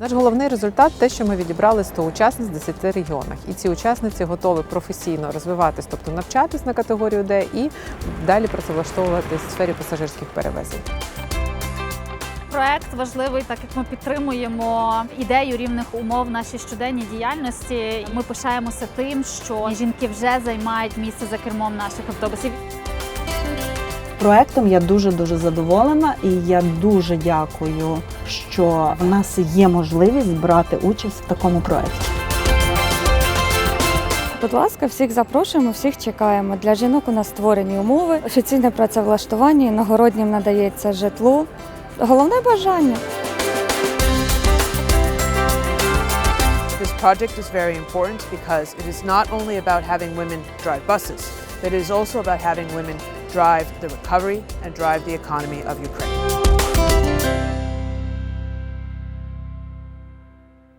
Наш головний результат те, що ми відібрали 100 учасниць в 10 регіонах. І ці учасниці готові професійно розвиватись, тобто навчатись на категорію Д і далі працевлаштовуватись в сфері пасажирських перевезень. Проект важливий, так як ми підтримуємо ідею рівних умов в нашій щоденній діяльності. Ми пишаємося тим, що жінки вже займають місце за кермом наших автобусів. Проектом я дуже дуже задоволена, і я дуже дякую, що в нас є можливість брати участь в такому проекті. Будь ласка, всіх запрошуємо, всіх чекаємо. Для жінок у нас створені умови, офіційне працевлаштування, іногороднім надається житло. Головне бажання. This project is very important because it is not only about having women drive buses, but it is also about having women drive the recovery and drive the economy of Ukraine.